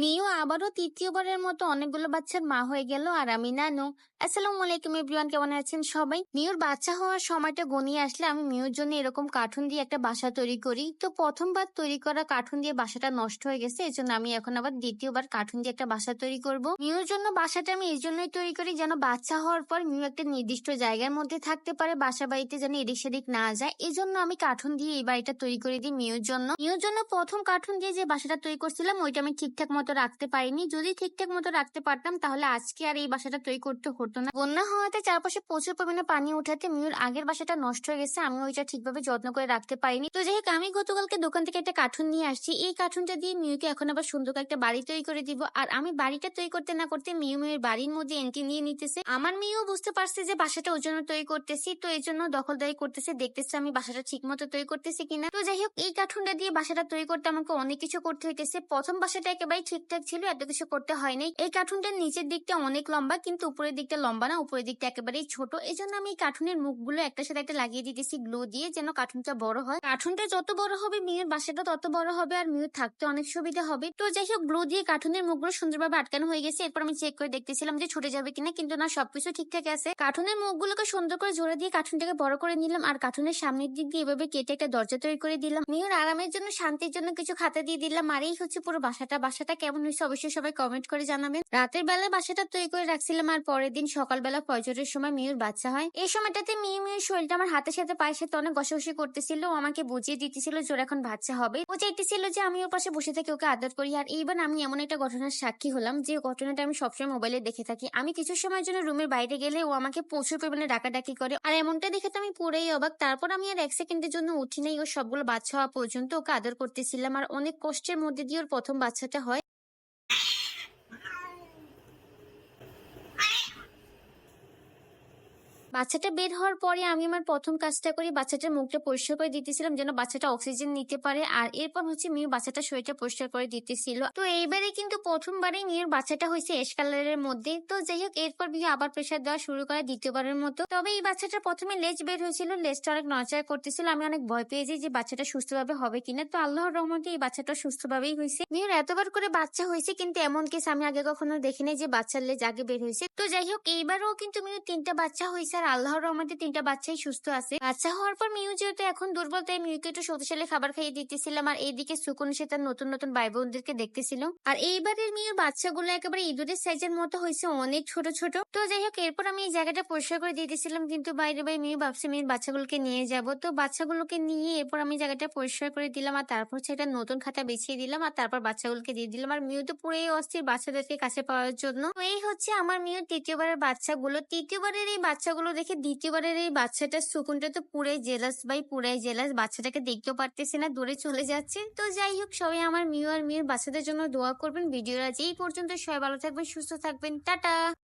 মিও আবারও তৃতীয়বারের মতো অনেকগুলো বাচ্চার মা হয়ে গেল আর আমি নানু। আসসালামু আলাইকুম এভরিওয়ান, কেমন আছেন সবাই? মিউর বাচ্চা হওয়ার সময়টা গনিয়ে আসলে আমি মিউর জন্য এরকম কার্টুন দিয়ে একটা বাসা তৈরি করি। তো প্রথমবার তৈরি করা কার্টুন দিয়ে বাসাটা নষ্ট হয়ে গেছে এই জন্য আমি এখন আবার দ্বিতীয়বার কার্টুন দিয়ে একটা বাসা তৈরি করব। মিউর জন্য বাসাটা আমি এই জন্যই তৈরি করি যেন বাচ্চা হওয়ার পর মিউ একটা নির্দিষ্ট জায়গার মধ্যে থাকতে পারে, বাসা বাড়িতে যেন এদিক সেদিক না যায়। এই জন্য আমি কার্টুন দিয়ে এই বাড়িটা তৈরি করে দিই মিউর জন্য। মিউর জন্য প্রথম কার্টুন দিয়ে যে বাসাটা তৈরি করছিলাম, ওইটা আমি ঠিকঠাক মতো রাখতে পারিনি। যদি ঠিকঠাক মতো রাখতে পারতাম, তাহলে আজকে আর এই বাসাটা তৈরি করতে হতো না। বন্যা হওয়াতে চারপাশে প্রচুর পরিমাণে পানি উঠাতে মিউর আগের বাসাটা নষ্ট হয়ে গেছে আমি ওইটা ঠিকভাবে যত্ন করে রাখতে পারিনি। তো যাই হোক, আমি গতকালকে দোকান থেকে একটা কার্টুন নিয়ে আসছি। এই কার্টুনটা দিয়ে মিউকে এখন আবার সুন্দর একটা বাড়ি তৈরি করে দিব। আর আমি বাড়িটা তৈরি করতে না করতে মিউ মিউর বাড়ির মধ্যে এন্ট্রি নিয়ে নিতেছে। আমার মিউ বুঝতে পারছে যে বাসাটা ওই জন্য তৈরি করতেছি, তো এই জন্য দখলদারি করতেছে, দেখতেছে আমি বাসাটা ঠিক মতো তৈরি করতেছি কিনা। তো যাই হোক, এই কার্টুনটা দিয়ে বাসাটা তৈরি করতে আমাকে অনেক কিছু করতে হইতেছে। প্রথম বাসাটা একেবারে ঠিকঠাক ছিল, এত কিছু করতে হয়নি। এই কার্টুনটার নিচের দিকটা অনেক লম্বা, কিন্তু উপরের দিকটা লম্বা না, উপরের দিকটা একেবারেই ছোট। এই জন্য আমি এই কার্টুনের মুখগুলো একটার সাথে একটা লাগিয়ে দিতেছি গ্লু দিয়ে, যেন কার্টুনটা বড় হয়। কার্টুনটা যত বড় হবে মিউর বাসাটা তত বড় হবে, আর মিউর থাকতে অনেক সুবিধা হবে। তো যাই হোক, গ্লু দিয়ে কার্টুনের মুখগুলো সুন্দরভাবে আটকানো হয়ে গেছে। এরপর আমি চেক করে দেখতেছিলাম যে ছুটে যাবে কিনা, কিন্তু না, সবকিছু ঠিকঠাক আছে। কার্টুনের মুখগুলোকে সুন্দর করে জোড়া দিয়ে কার্টুনটাকে বড় করে নিলাম, আর কার্টুনের সামনের দিক দিয়ে এভাবে কেটে একটা দরজা তৈরি করে দিলাম। মেয়ের আরামের জন্য, শান্তির জন্য কিছু খাতা দিয়ে দিলাম, আর এই হচ্ছে পুরো বাসাটা। বাসাটা কেমন হয়েছে অবশ্যই সবাই কমেন্ট করে জানাবেন। রাতের বেলা বাসাটা তৈরি করে রাখছিলাম আর পরের দিন সকালবেলা ফজরের সময় মিউর বাচ্চা হয়। এই সময়টাতে মিউ মিউর শরীরটা আমার হাতের সাথে পায়ের সাথে অনেক ঘষাঘষি করতেছিল, ও আমাকে বুঝিয়ে দিতেছিল যে ওর এখন বাচ্চা হবে। ও চাইতেছিল যে আমি ওর পাশে বসে থাকি, ওকে আদর করি। আর এইবার আমি এমন একটা ঘটনার সাক্ষী হলাম যে ঘটনাটা আমি সবসময় মোবাইলে দেখে থাকি। আমি কিছু সময়ের জন্য রুমের বাইরে গেলে ও আমাকে প্রচুর পরিমাণে ডাকাডাকি করে। আর এমনটা দেখে তো আমি পুরোই অবাক। তারপর আমি আর এক সেকেন্ডের জন্য উঠি নাই। ও সবগুলো বাচ্চা হওয়া পর্যন্ত ওকে আদর করতেছিলাম। আর অনেক কষ্টের মধ্যে দিয়ে ওর প্রথম বাচ্চাটা হয়। বাচ্চাটা বের হওয়ার পরে আমি আমার প্রথম কাজটা করি, বাচ্চাটার মুখটা পরিষ্কার করে দিতেছিলাম যেন বাচ্চাটা অক্সিজেন নিতে পারে। আর এরপর হচ্ছে মিউ বাচ্চাটা শরীরটা পরিষ্কার করে দিতেছিল। তো এইবারে কিন্তু প্রথমবারে মিউর বাচ্চাটা হয়েছে এস কালারের মধ্যে। তো যাই হোক, এরপর মিউ আবার প্রেশার দেওয়া শুরু করে দ্বিতীয়বারের মতো। তবে এই বাচ্চাটা প্রথমে লেজ বের হয়েছিল, লেজটা অনেক নড়াচড়া করতেছিল। আমি অনেক ভয় পেয়ে যাই যে বাচ্চাটা সুস্থভাবে হবে কিনা। তো আল্লাহর রহমতে এই বাচ্চাটা সুস্থভাবেই হয়েছে। মিউর এতবার করে বাচ্চা হয়েছে কিন্তু এমন কেস আমি আগে কখনো দেখিনি যে বাচ্চার লেজ আগে বের হয়েছে। তো যাই হোক, এইবারও কিন্তু মিউ তিনটা বাচ্চা হয়েছে আর আল্লাহর রহমতে তিনটা বাচ্চাই সুস্থ আছে। বাচ্চা হওয়ার পর মিউ যেহেতু এখন দুর্বল, তাই মিউকে একটু শক্তিশালী খাবার খাইয়ে দিতেছিলাম আর এইদিকে সুকুন সে তার নতুন নতুন ভাই বোনদেরকে দেখতেছিল। আর এইবারের মিউর বাচ্চাগুলো একেবারে ইঁদুরের সাইজের মতো হয়েছে, অনেক ছোট ছোট। তো যাই হোক, এরপর আমি এই জায়গাটা পরিষ্কার করে দিতেছিলাম কিন্তু বাইরে বাইরে মিউ ভাবছে মিউর বাচ্চাগুলোকে নিয়ে যাব। তো বাচ্চাগুলোকে নিয়ে এরপর আমি জায়গাটা পরিষ্কার করে দিলাম আর তারপর হচ্ছে একটা নতুন খাতা বেছিয়ে দিলাম আর তারপর বাচ্চাগুলোকে দিয়ে দিলাম। আর মিউ তো পুরোই অস্থির বাচ্চাদেরকে কাছে পাওয়ার জন্য। তো এই হচ্ছে আমার মিউ তৃতীয়বারের বাচ্চাগুলো। তৃতীয়বারের এই বাচ্চাগুলো দেখে দ্বিতীয়বারের এই বাচ্চাটার শকুনটা তো পুরাই জেলাস ভাই, পুরাই জেলাস বাচ্চাটাকে দেখতেও পারতেছে না দূরে চলে যাচ্ছে। তো যাই হোক, সবাই আমার মিউ আর মিউর বাচ্চাদের জন্য দোয়া করবেন। ভিডিওর আজ এই পর্যন্ত। সবাই ভালো থাকবেন, সুস্থ থাকবেন। টাটা!